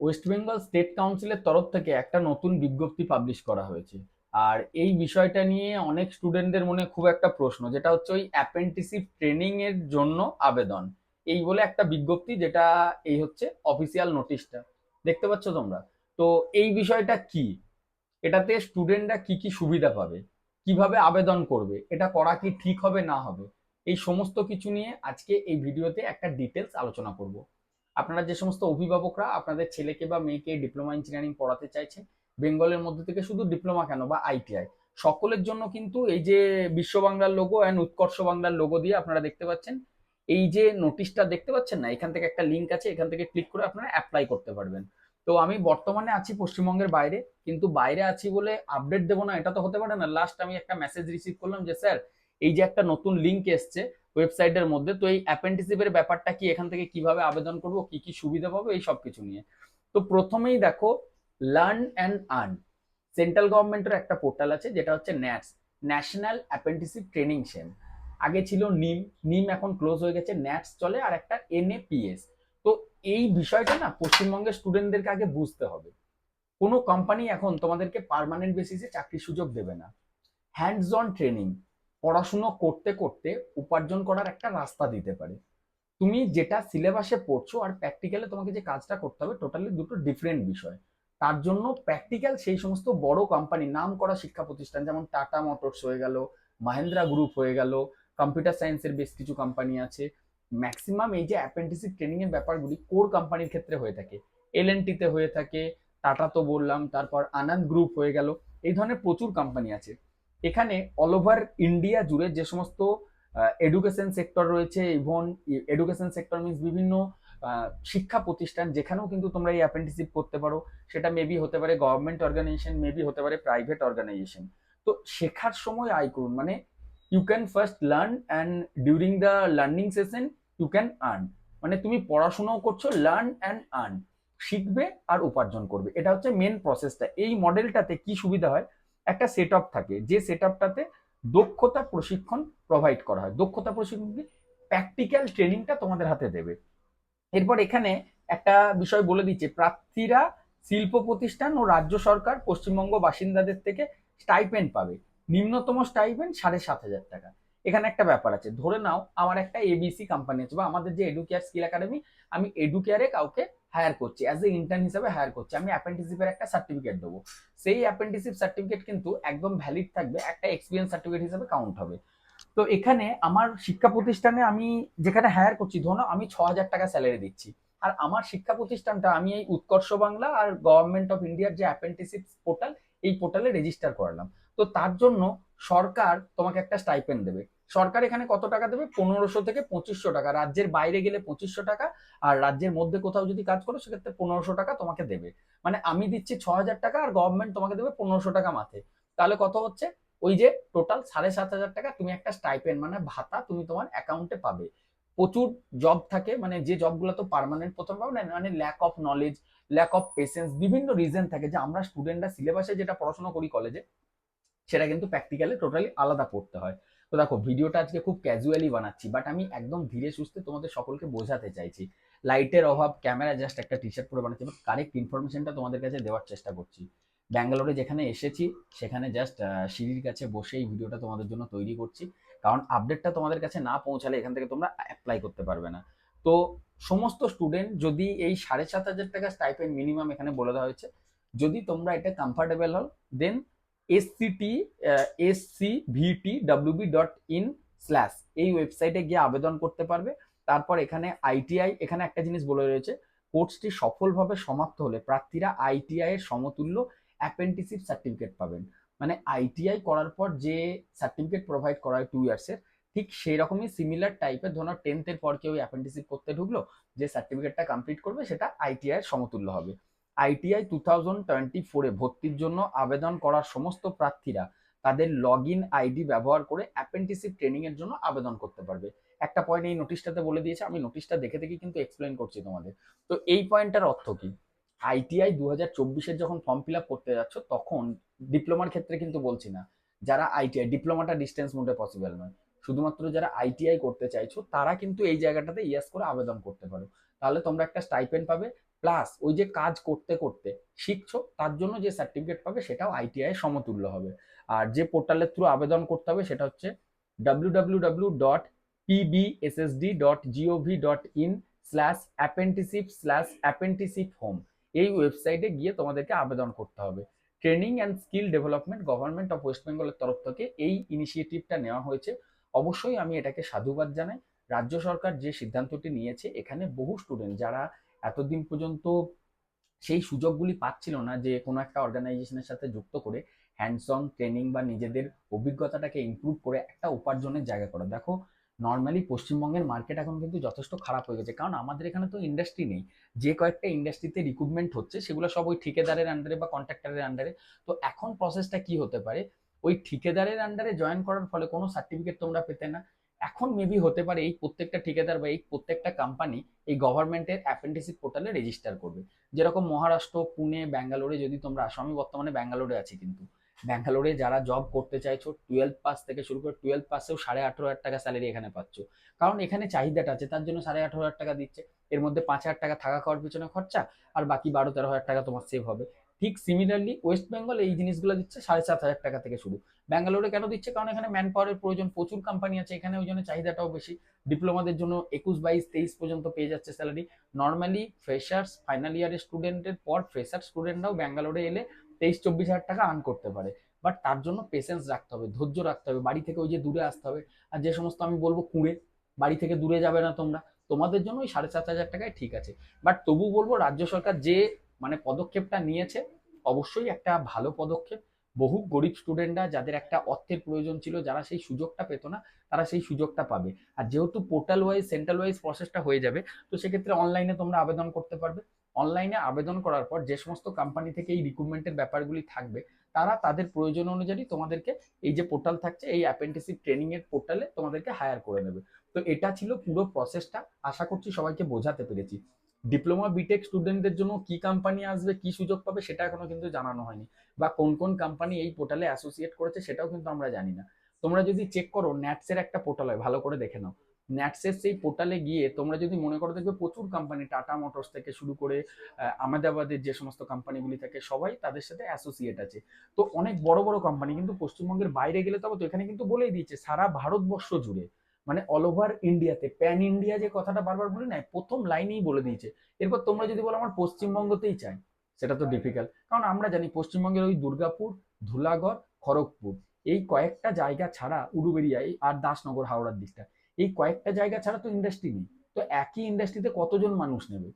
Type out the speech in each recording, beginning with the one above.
West Bengal state কাউন্সিলের তরফ থেকে একটা নতুন বিজ্ঞপ্তি পাবলিশ করা হয়েছে। আর এই বিষয়টা নিয়ে অনেক স্টুডেন্টদের মনে খুব একটা প্রশ্ন, যেটা হচ্ছে ওই অ্যাপেন্টিসিপ ট্রেনিং এর জন্য আবেদন। এই বলে একটা বিজ্ঞপ্তি, যেটা এই হচ্ছে অফিসিয়াল নোটিশটা দেখতে পাচ্ছ তোমরা? তো এই বিষয়টা কি? এটাতে স্টুডেন্টরা কি কি সুবিধা পাবে? কীভাবে আবেদন করবে? এটা করা কি ঠিক হবে, না হবে? এই সমস্ত কিছু নিয়ে আজকে এই ভিডিওতে একটা ডিটেলস আলোচনা করব। আপনারা যে সমস্ত অভিভাবকরা আপনাদের ছেলেকে বা মেয়েকে ডিপ্লোমা ইঞ্জিনিয়ারিং পড়াতে চাইছেন বেঙ্গলের মধ্যে থেকে শুধু ডিপ্লোমা কেন বা আইটিআই সকলের জন্য কিন্তু এই যে বিশ্ব বাংলার লোগো অ্যান্ড উৎকর্ষ বাংলার লোগো দিয়ে আপনারা দেখতে পাচ্ছেন, এই যে নোটিশটা দেখতে পাচ্ছেন না, এখান থেকে একটা লিঙ্ক আছে, এখান থেকে ক্লিক করে আপনারা অ্যাপ্লাই করতে পারবেন। তো আমি বর্তমানে আছি পশ্চিমবঙ্গের বাইরে, কিন্তু বাইরে আছি বলে আপডেট দেবো না, এটা তো হতে পারে না। লাস্ট আমি একটা মেসেজ রিসিভ করলাম যে, স্যার, এই যে একটা নতুন লিঙ্ক এসছে ওয়েবসাইটের মধ্যে। তো এই অ্যাপেন্টিসিপের ব্যাপারটা কি, এখান থেকে কীভাবে আবেদন করব, কি কি সুবিধা পাবো, এই সব কিছু নিয়ে। তো প্রথমেই দেখো লার্ন অ্যান্ড আর্ন সেন্ট্রাল গভর্নমেন্টের একটা পোর্টাল আছে, যেটা হচ্ছে NATS national apprenticeship training scheme আগে ছিল নিম নিম এখন ক্লোজ হয়ে গেছে ন্যাটস চলে, আর একটা এনএপিএস তো এই বিষয়টা না, পশ্চিমবঙ্গের স্টুডেন্টদেরকে আগে বুঝতে হবে। কোনো কোম্পানি এখন তোমাদেরকে পার্মানেন্ট বেসিসে চাকরির সুযোগ দেবে না। হ্যান্ডস অন ট্রেনিং পড়াশুনো করতে করতে উপার্জন করার একটা রাস্তা দিতে পারে। তুমি যেটা সিলেবাসে পড়ছো আর প্র্যাকটিক্যালে তোমাকে যে কাজটা করতে হবে টোটালি দুটো ডিফারেন্ট বিষয়। তার জন্য প্র্যাকটিক্যাল সেই সমস্ত বড় কোম্পানি নাম করা শিক্ষা প্রতিষ্ঠান যেমন টাটা মোটরস হয়ে গেল মাহেন্দ্রা গ্রুপ হয়ে গেল কম্পিউটার সায়েন্সের বেশ কিছু কোম্পানি আছে। ম্যাক্সিমাম এই যে অ্যাপ্রেন্টিসিপ ট্রেনিং এর ব্যাপারগুলি কোর কোম্পানির ক্ষেত্রে হয়ে থাকে। এল তে হয়ে থাকে টাটা তো বললাম, তারপর আনন্দ গ্রুপ হয়ে গেল, এই ধরনের প্রচুর কোম্পানি আছে। এখানে অল ওভার ইন্ডিয়া জুড়ে যে সমস্ত এডুকেশন সেক্টর রয়েছে ইভন এডুকেশন সেক্টর মিনস বিভিন্ন শিক্ষা প্রতিষ্ঠান যেখানেও কিন্তু তোমরা এই অ্যাপ্রেন্টিসিপ করতে পারো। সেটা মেবি হতে পারে গভর্নমেন্ট অর্গানাইজেশন মেবি হতে পারে প্রাইভেট অর্গানাইজেশন তো শেখার সময় আয় করুন মানে you can first learn and during the learning session you can earn মানে তুমি পড়াশোনাও করছ লার্ন অ্যান্ড আর্ন শিখবে আর উপার্জন করবে। এটা হচ্ছে মেন প্রসেসটা এই মডেলটাতে কি সুবিধা হয়? একটা সেট থাকে, যে সেট দক্ষতা প্রশিক্ষণ প্রোভাইড করা হয়। দক্ষতা প্রশিক্ষণ কি? প্র্যাকটিক্যাল ট্রেনিংটা তোমাদের হাতে দেবে। এরপর এখানে একটা বিষয় বলে দিচ্ছে, প্রার্থীরা শিল্প প্রতিষ্ঠান ও রাজ্য সরকার পশ্চিমবঙ্গ বাসিন্দাদের থেকে স্টাইপেন্ড পাবে। নিম্নতম স্টাইপেন্ড সাড়ে সাত হাজার টাকা। এখানে একটা ব্যাপার আছে, ধরে নাও আমার একটা এবিসি কোম্পানি আছে বা আমাদের যে এডুকেয়ার স্কিল একাডেমি আমি এডুকেয়ারে কাউকে হায়ার করছি অ্যাজ এ ইন্টার্ন হিসেবে হায়ার করছি, আমি অ্যাপেন্টিসিপের একটা সার্টিফিকেট দেবো। সেই অ্যাপেন্টিসিপ সার্টিফিকেট কিন্তু একদম ভ্যালিড থাকবে, একটা এক্সপিরিয়েন্স সার্টিফিকেট হিসেবে কাউন্ট হবে। তো এখানে আমার শিক্ষা প্রতিষ্ঠানে আমি যেখানে হায়ার করছি ধরুন আমি ছ হাজার টাকা স্যালারি দিচ্ছি, আর আমার শিক্ষা প্রতিষ্ঠানটা আমি এই উৎকর্ষ বাংলা আর গভর্নমেন্ট অফ ইন্ডিয়ার যে অ্যাপেন্টিসিপ পোর্টাল এই পোর্টালে রেজিস্টার করালাম। তো তার জন্য সরকার তোমাকে একটা স্টাইপেন্ড দেবে। সরকার এখানে কত টাকা দেবে? পনেরোশো থেকে পঁচিশশো টাকা। রাজ্যের বাইরে গেলে পঁচিশশো টাকা, আর রাজ্যের মধ্যে কোথাও যদি কাজ করো, সেক্ষেত্রে পনেরোশো টাকা তোমাকে দেবে। মানে আমি দিচ্ছি ছ হাজার টাকা, আর গভর্নমেন্ট তোমাকে দেবে পনেরোশো টাকা মাথে তাহলে কত হচ্ছে? ওই যে টোটাল সাড়ে সাত হাজার টাকা তুমি একটা স্টাইপেন্ড মানে ভাতা তুমি তোমার অ্যাকাউন্টে পাবে। প্রচুর জব থাকে মানে যে জবগুলো তো পার্মানেন্ট প্রথম না মানে lack of knowledge lack of patience বিভিন্ন রিজন থাকে যে আমরা স্টুডেন্টরা সিলেবাসে যেটা পড়াশোনা করি কলেজে সেটা কিন্তু প্র্যাকটিক্যালি টোটালি আলাদা পড়তে হয়। তো দেখো ভিডিওটা আজকে খুব ক্যাজুয়ালি বানাচ্ছি বাট আমি একদম ধীরে সুস্থে তোমাদের সকলকে বোঝাতে চাইছি। লাইটের অভাব ক্যামেরা জাস্ট একটা টি শার্ট পরে বানাচ্ছি কারেক্ট ইনফরমেশনটা তোমাদের কাছে দেওয়ার চেষ্টা করছি। ব্যাঙ্গালোরে যেখানে এসেছি, সেখানে জাস্ট সিঁড়ির কাছে বসে এই ভিডিওটা তোমাদের জন্য তৈরি করছি। কারণ আপডেটটা তোমাদের কাছে না পৌঁছালে এখান থেকে তোমরা অ্যাপ্লাই করতে পারবে না। তো সমস্ত স্টুডেন্ট যদি এই সাড়ে সাত হাজার টাকা স্টাইপেন্ড মিনিমাম এখানে বলে দেওয়া হয়েছে, যদি তোমরা এটা কমফর্টেবল হল then SCT SC VT WB dot in slash এই ওয়েবসাইটে গিয়ে আবেদন করতে পারবে। তারপর এখানে আইটিআই এখানে একটা জিনিস বলে রয়েছে, কোর্সটি সফলভাবে সমাপ্ত হলে প্রার্থীরা আইটিআই এর সমতুল্য অ্যাপেন্টিসিপ সার্টিফিকেট পাবেন। মানে আইটিআই করার পর যে সার্টিফিকেট প্রোভাইড করা হয় টু ইয়ার্সের ঠিক সেই রকমই সিমিলার টাইপের ধরো টেন্থের পর কেউ অ্যাপেন্টিসিপ করতে ঢুকলো, যে সার্টিফিকেটটা কমপ্লিট করবে, সেটা আইটিআই এর সমতুল্য হবে। আইটিআই টু থাউজেন্ড টোয়েন্টি ফোরে ভর্তির জন্য আবেদন করার সমস্ত প্রার্থীরা তাদের লগ ইন আইডি ব্যবহার করে অ্যাপেন্টিসিপ ট্রেনিং এর জন্য আবেদন করতে পারবে। একটা পয়েন্ট এই নোটিশটাতে বলে দিয়েছে, আমি নোটিশটা দেখে দেখে কিন্তু এক্সপ্লেন করছি তোমাদের। তো এই পয়েন্টটার অর্থ কি? আইটিআই দু হাজার চব্বিশের যখন ফর্ম ফিল আপ করতে যাচ্ছ, তখন ডিপ্লোমার ক্ষেত্রে কিন্তু বলছি না। যারা আইটিআই ডিপ্লোমাটা ডিস্টেন্স মোডে পসিবল নয়। শুধুমাত্র যারা আইটিআই করতে চাইছো, তারা কিন্তু এই জায়গাটাতে ইয়াস করে আবেদন করতে পারো। তাহলে তোমরা একটা স্টাইপেন্ড পাবে প্লাস ওই যে কাজ করতে করতে শিখছো, তার জন্য যে সার্টিফিকেট পাবে, সেটাও আইটিআই সমতুল্য হবে। আর যে পোর্টালের থ্রু আবেদন করতে হবে, সেটা হচ্ছে W W W dot PBSSD dot gov dot in slash apprenticeship slash apprenticeship home এই ওয়েবসাইটে গিয়ে তোমাদেরকে আবেদন করতে হবে। Training and skill development government of west বেঙ্গলের তরফ থেকে এই ইনিশিয়েটিভটা নেওয়া হয়েছে। অবশ্যই আমি এটাকে সাধুবাদ জানাই। রাজ্য সরকার যে সিদ্ধান্তটি নিয়েছে, এখানে বহু স্টুডেন্ট যারা এতদিন পর্যন্ত সেই সুযোগগুলি পাচ্ছিল না যে কোনো একটা অর্গানাইজেশনের সাথে যুক্ত করে হ্যান্ডস ট্রেনিং বা নিজেদের অভিজ্ঞতাটাকে ইমপ্রুভ করে একটা উপার্জনের জায়গা করা। দেখো নর্মালি পশ্চিমবঙ্গের মার্কেট এখন কিন্তু যথেষ্ট খারাপ হয়ে গেছে। কারণ আমাদের এখানে তো ইন্ডাস্ট্রি নেই। যে কয়েকটা ইন্ডাস্ট্রিতে রিক্রুটমেন্ট হচ্ছে, সেগুলো সব ওই ঠিকাদারের আন্ডারে বা কন্ট্রাক্টরের আন্ডারে তো এখন প্রসেসটা কি হতে পারে? ওই ঠিকাদারের আন্ডারে জয়েন করার ফলে কোনো সার্টিফিকেট তোমরা পেতে না। এখন মেবি হতে পারে এই প্রত্যেকটা ঠিকাদার বা এই প্রত্যেকটা কোম্পানি এই গভর্নমেন্টের অ্যাপেন্ডিসিপ পোর্টালে রেজিস্টার করবে। যেরকম মহারাষ্ট্র, পুনে, ব্যাঙ্গালোরে যদি তোমরা আসো আমি বর্তমানে ব্যাঙ্গালোরে আছি কিন্তু। ব্যাঙ্গালোরে যারা জব করতে চাইছো টুয়েলভ পাস থেকে শুরু করে টুয়েলভ পাসেও সাড়ে আঠেরো হাজার টাকা স্যালারি এখানে পাচ্ছ। কারণ এখানে চাহিদাটা আছে, তার জন্য সাড়ে আঠেরো হাজার টাকা দিচ্ছে। এর মধ্যে পাঁচ হাজার টাকা থাকা খাওয়ার পিছনে খরচা, আর বাকি বারো তেরো হাজার টাকা তোমার সেভ হবে। ঠিক সিমিলারলি ওয়েস্ট বেঙ্গল এই জিনিসগুলো দিচ্ছে সাড়ে সাত হাজার টাকা থেকে শুরু। ব্যাঙ্গালোরে কেন দিচ্ছে? কারণ এখানে ম্যান পাওয়ারের প্রয়োজন, প্রচুর কোম্পানি আছে এখানে, ওই জন্য চাহিদাটাও বেশি। ডিপ্লোমাদের জন্য একুশ, বাইশ, তেইশ পর্যন্ত পেয়ে যাচ্ছে স্যালারি নর্মালি ফ্রেশার্স ফাইনাল ইয়ারের স্টুডেন্টের পর ফ্রেশার স্টুডেন্টরাও ব্যাঙ্গালোরে এলে তেইশ চব্বিশ হাজার টাকা আর্ন করতে পারে। বাট তার জন্য পেশেন্স রাখতে হবে, ধৈর্য রাখতে হবে। বাড়ি থেকে ওই যে দূরে আসতে হবে। আর যে সমস্ত আমি বলব কুঁড়ে, বাড়ি থেকে দূরে যাবে না তোমরা। তোমাদের জন্য ওই সাড়ে সাত হাজার টাকায় ঠিক আছে। বাট তবু বলব, রাজ্য সরকার যে মানে পদক্ষেপটা নিয়েছে, অবশ্যই একটা ভালো পদক্ষেপ। বহু গরিব স্টুডেন্টরা যাদের একটা অর্থের প্রয়োজন ছিল, যারা সেই সুযোগটা পেত না, তারা সেই সুযোগটা পাবে। আর যেহেতু পোর্টাল ওয়াইজ সেন্ট্রাল ওয়াইজ প্রসেসটা হয়ে যাবে, তো সেক্ষেত্রে অনলাইনে তোমরা আবেদন করতে পারবে। অনলাইনে আবেদন করার পর যে সমস্ত কোম্পানি থেকে এই রিক্রুটমেন্টের ব্যাপারগুলি থাকবে, তারা তাদের প্রয়োজন অনুযায়ী তোমাদেরকে এই যে পোর্টাল থাকছে, এই অ্যাপেন্টিসিপ ট্রেনিং এর পোর্টালে তোমাদেরকে হায়ার করে নেবে। তো এটা ছিল পুরো প্রসেসটা আশা করছি সবাইকে বোঝাতে পেরেছি। ডিপ্লোমা বিটেক স্টুডেন্টদের জন্য কি কোম্পানি আসবে, কি সুযোগ পাবে, সেটা এখনও কিন্তু জানানো হয়নি। বা কোন কোন কোম্পানি এই পোর্টালে অ্যাসোসিয়েট করেছে, সেটাও কিন্তু আমরা জানি না। তোমরা যদি চেক করো ন্যাটসের একটা পোর্টাল হয়, ভালো করে দেখে নাও। ন্যাটসের সেই পোর্টালে গিয়ে তোমরা যদি মনে করো দেখবে প্রচুর কোম্পানি টাটা মোটরস থেকে শুরু করে আহমেদাবাদের যে সমস্ত কোম্পানিগুলি থাকে, সবাই তাদের সাথে অ্যাসোসিয়েট আছে। তো অনেক বড় বড় কোম্পানি কিন্তু পশ্চিমবঙ্গের বাইরে গেলে তবে তো এখানে কিন্তু বলেই দিয়েছে, সারা ভারতবর্ষ জুড়ে। মানে অল ওভার ইন্ডিয়াতে প্যান ইন্ডিয়া যে কথাটা বারবার বলি না প্রথম লাইনেই বলে দিয়েছে। এরপর তোমরা যদি বলো আমার পশ্চিমবঙ্গতেই চাই, সেটা তো ডিফিকাল্ট কারণ আমরা জানি পশ্চিমবঙ্গের ওই দুর্গাপুর, ধুলাগড়, খড়গপুর, এই কয়েকটা জায়গা ছাড়া উড়ুবেরিয়া আর দাসনগর, হাওড়ার দিকটা, এই কয়েকটা জায়গা ছাড়া তো ইন্ডাস্ট্রি নেই। তো একই ইন্ডাস্ট্রিতে কতজন মানুষ নেবে?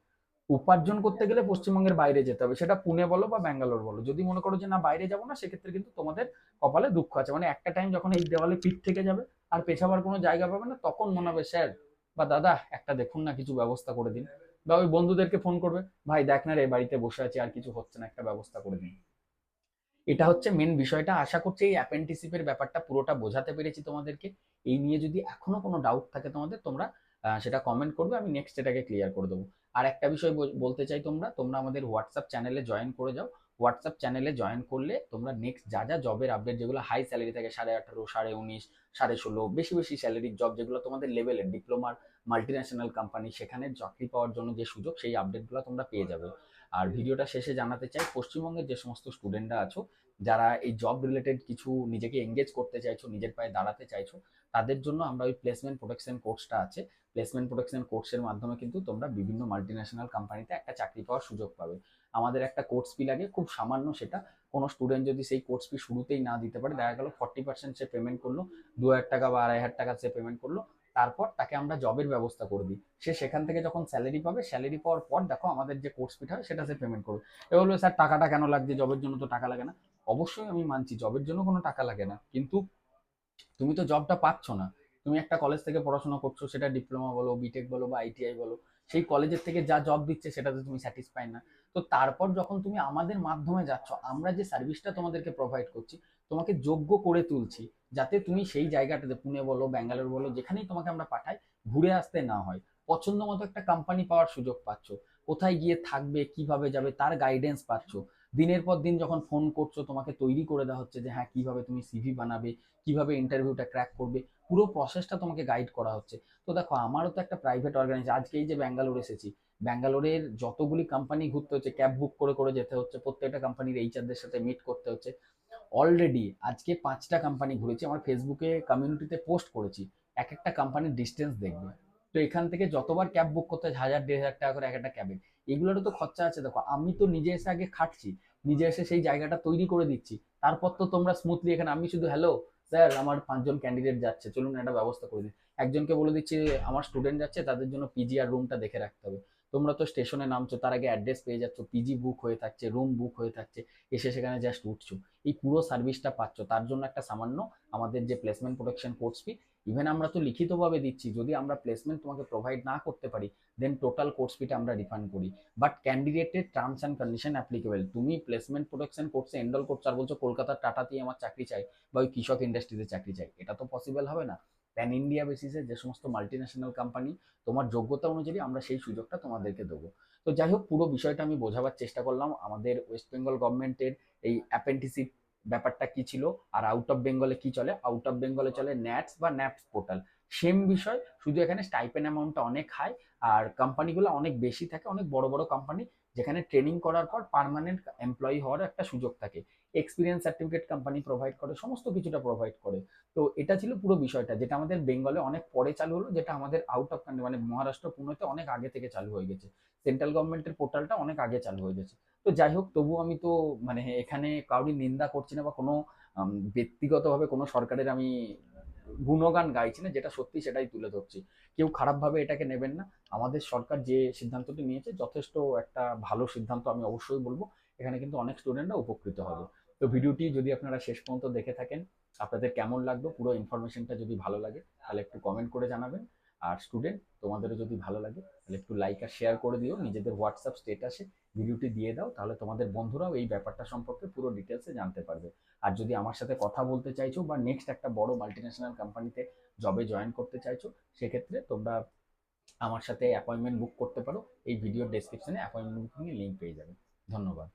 উপার্জন করতে গেলে পশ্চিমবঙ্গের বাইরে যেতে হবে, সেটা পুনে বলো বা ব্যাঙ্গালোর বলো। যদি মনে করো যে না, বাইরে যাব না, সেক্ষেত্রে কিন্তু তোমাদের কপালে দুঃখ আছে। মানে একটা টাইম যখন এই দেওয়ালে পিঠ থেকে যাবে আর পেছাবার কোনো জায়গা পাবে না, তখন মনে হবে, স্যার বা দাদা, একটা দেখুন না, কিছু ব্যবস্থা করে দিন। বা ওই বন্ধুদেরকে ফোন করবে, ভাই, দেখ না রে, বাড়িতে বসে আছি, আর কিছু হচ্ছে না, একটা ব্যবস্থা করে দিন। এটা হচ্ছে মেন বিষয়টা। আশা করছি এই অ্যাপেন্টিসিপের ব্যাপারটা পুরোটা বোঝাতে পেরেছি তোমাদেরকে। এই নিয়ে যদি এখনও কোনো ডাউট থাকে তোমাদের, তোমরা সেটা কমেন্ট করবে, আমি নেক্সট এটাকে ক্লিয়ার করে দেবো। আর একটা বিষয় বলতে চাই তোমরা তোমরা আমাদের হোয়াটসঅ্যাপ চ্যানেলে জয়েন করে যাও। হোয়াটসঅ্যাপ চ্যানেলে জয়েন করলে তোমরা নেক্সট যা যা জবের আপডেট যেগুলো হাই স্যালারি থাকে, সাড়ে আঠারো, সাড়ে উনিশ, সাড়ে ষোলো, বেশি বেশি স্যালারির জব যেগুলো তোমাদের লেভেলের ডিপ্লোমার মাল্টি ন্যাশনাল কোম্পানি সেখানে চাকরি পাওয়ার জন্য যে সুযোগ, সেই আপডেটগুলো তোমরা পেয়ে যাবে। আর ভিডিওটা শেষে জানাতে চাই, পশ্চিমবঙ্গের যে সমস্ত স্টুডেন্টরা আছো, যারা এই জব রিলেটেড কিছু নিজেকে এঙ্গেজ করতে চাইছো, নিজের পায়ে দাঁড়াতে চাইছো, তাদের জন্য আমরা ওই প্লেসমেন্ট প্রোটেকশন কোর্সটা আছে। প্লেসমেন্ট প্রোটেকশন কোর্সের মাধ্যমে কিন্তু তোমরা বিভিন্ন মাল্টি ন্যাশনাল কোম্পানিতে একটা চাকরি পাওয়ার সুযোগ পাবে। আমাদের একটা কোর্স ফি লাগে, খুব সামান্য সেটা। কোনো স্টুডেন্ট যদি সেই কোর্স ফি শুরুতেই না দিতে পারে, দেখা গেল ফর্টি পার্সেন্ট সে পেমেন্ট করল, দু হাজার টাকা বা আড়াই হাজার টাকা সে পেমেন্ট করল, তারপর তাকে আমরা জবের ব্যবস্থা করে দিই। সে সেখান থেকে যখন স্যালারি পাবে স্যালারি পাওয়ার পর দেখো আমাদের যে কোর্স ফিটা হয়, সেটা সে পেমেন্ট করবে। এ বলবে, স্যার, টাকাটা কেন লাগছে? জবের জন্য তো টাকা লাগে না। অবশ্যই আমি মানছি জবের জন্য কোনো টাকা লাগে না। কিন্তু তুমি তো জবটা পাচ্ছ না। তুমি একটা কলেজ থেকে পড়াশোনা করছ, সেটা ডিপ্লোমা বলো বিটেক বলো বা আইটিআই বলো। সেই কলেজের থেকে যা জব দিচ্ছে সেটাতে তুমি স্যাটিসফাই না। তো তারপর যখন তুমি আমাদের মাধ্যমে যাচ্ছ, আমরা যে সার্ভিসটা তোমাদেরকে প্রোভাইড করছি, তোমাকে যোগ্য করে তুলছি, যাতে তুমি সেই জায়গাটাতে পুনে বলো, ব্যাঙ্গালোর বলো, যেখানেই তোমাকে আমরা পাঠাই, ঘুরে আসতে না হয়। পছন্দ মতো একটা কোম্পানি পাওয়ার সুযোগ পাচ্ছ। কোথায় গিয়ে থাকবে, কীভাবে যাবে, তার গাইডেন্স পাচ্ছ। দিনের পর দিন যখন ফোন করছ, তোমাকে তৈরি করে দেওয়া হচ্ছে যে হ্যাঁ কীভাবে তুমি সিভি বানাবে, কীভাবে ইন্টারভিউটা ক্র্যাক করবে? পুরো প্রসেসটা তোমাকে গাইড করা হচ্ছে। তো দেখো, আমারও তো একটা প্রাইভেট অর্গানাইজেশন আজকে এই যে ব্যাঙ্গালোর এসেছি, ব্যাঙ্গালোরের যতগুলি কোম্পানি ঘুরতে হচ্ছে ক্যাব বুক করে করে যেতে হচ্ছে, প্রত্যেকটা কোম্পানির এইচআরদের সাথে মিট করতে হচ্ছে অলরেডি আজকে পাঁচটা কোম্পানি ঘুরেছি, আমার ফেসবুকে কমিউনিটিতে পোস্ট করেছি এক একটা কোম্পানির ডিস্টেন্স দেখবে। তো এখান থেকে যতবার ক্যাব বুক করতে হাজার, দেড় হাজার টাকা করে এক একটা ক্যাবের এগুলোরও তো খরচা আছে, দেখো, আমি তো নিজে এসে আগে খাটছি, নিজে এসে সেই জায়গাটা তৈরি করে দিচ্ছি, তারপর তো তোমরা স্মুথলি এখানে, আমি শুধু হ্যালো স্যার আমার পাঁচজন ক্যান্ডিডেট যাচ্ছে, চলুন একটা ব্যবস্থা করে দিন একজনকে বলে দিচ্ছি, আমার স্টুডেন্ট যাচ্ছে, তাদের জন্য পিজি আর রুমটা দেখে রাখতে হবে। তোমরা তো স্টেশনে নামছো, তার আগে অ্যাড্রেস পেয়ে যাচ্ছ পিজি বুক হয়ে থাকছে রুম বুক হয়ে থাকছে, এসে সেখানে জাস্ট উঠছো। এই পুরো সার্ভিসটা পাচ্ছ, তার জন্য একটা সামান্য আমাদের যে placement protection course fee even আমরা তো লিখিতভাবে দিচ্ছি, যদি আমরা প্লেসমেন্ট তোমাকে প্রোভাইড না করতে পারি দেন টোটাল কোর্স ফিটা আমরা রিফান্ড করি। বাট ক্যান্ডিডেটের টার্মস অ্যান্ড কন্ডিশন অ্যাপ্লিকেবল তুমি প্লেসমেন্ট প্রোটেকশন কোর্সে এনরোল করছ আর বলছো, কলকাতার টাটাতেই আমার চাকরি চাই বা ওই কৃষক ইন্ডাস্ট্রিতে চাকরি চাই। এটা তো পসিবল হবে না। প্যান ইন্ডিয়া বেসিসে যে সমস্ত মাল্টি ন্যাশনাল কোম্পানি তোমার যোগ্যতা অনুযায়ী আমরা সেই সুযোগটা তোমাদেরকে দেবো। তো যাই হোক, পুরো বিষয়টা আমি বোঝাবার চেষ্টা করলাম। আমাদের ওয়েস্ট বেঙ্গল গভর্নমেন্টের এই অ্যাপেন্টিসিপ ব্যাপারটা কি ছিল? আর আউট অফ বেঙ্গলে কি চলে? আউট অফ বেঙ্গলে চলে ন্যাটস বা ন্যাপস পোর্টাল সেম বিষয়, শুধু এখানে স্টাইপেন অ্যামাউন্টটা অনেক হাই আর কোম্পানিগুলো অনেক বেশি থাকে, অনেক বড় বড় কোম্পানি যেখানে ট্রেনিং করার পর পার্মানেন্ট এমপ্লয়ি হওয়ার একটা সুযোগ থাকে। এক্সপিরিয়েন্স সার্টিফিকেট কোম্পানি প্রোভাইড করে, সমস্ত কিছুটা প্রোভাইড করে। তো এটা ছিল পুরো বিষয়টা, যেটা আমাদের বেঙ্গলে অনেক পরে চালু হলো, যেটা আমাদের আউট অফ কান্ট্রি মানে মহারাষ্ট্র, পুনেতে অনেক আগে থেকে চালু হয়ে গেছে। সেন্ট্রাল গভর্নমেন্টের পোর্টালটা অনেক আগে চালু হয়ে গেছে। তো যাই হোক তবু আমি তো মানে এখানে কাউরি নিন্দা করছি না বা কোনো ব্যক্তিগতভাবে কোনো সরকারের আমি গুণগান গাইছি না, যেটা সত্যি সেটাই তুলে ধরছি। কেউ খারাপভাবে এটাকে নেবেন না। আমাদের সরকার যে সিদ্ধান্তটি নিয়েছে, যথেষ্ট একটা ভালো সিদ্ধান্ত আমি অবশ্যই বলব। এখানে কিন্তু অনেক স্টুডেন্টরা উপকৃত হবে। তো ভিডিওটি যদি আপনারা শেষ পর্যন্ত দেখে থাকেন, আপনাদের কেমন লাগল, পুরো ইনফরমেশনটা যদি ভালো লাগে, তাহলে একটু কমেন্ট করে জানাবেন। আর স্টুডেন্ট তোমাদেরও যদি ভালো লাগে, তাহলে একটু লাইক আর শেয়ার করে দিও, নিজেদের হোয়াটসঅ্যাপ স্টেটাসে ভিডিওটি দিয়ে দাও, তাহলে তোমাদের বন্ধুরাও এই ব্যাপারটা সম্পর্কে পুরো ডিটেলসে জানতে পারবে। আর যদি আমার সাথে কথা বলতে চাইছো বা নেক্সট একটা বড় মাল্টিন্যাশনাল কোম্পানিতে জবে জয়েন করতে চাইছো, সেক্ষেত্রে তোমরা আমার সাথে অ্যাপয়েন্টমেন্ট বুক করতে পারো, এই ভিডিও ডেসক্রিপশনে অ্যাপয়েন্টমেন্ট বুকিং লিঙ্ক পেয়ে যাবে। ধন্যবাদ।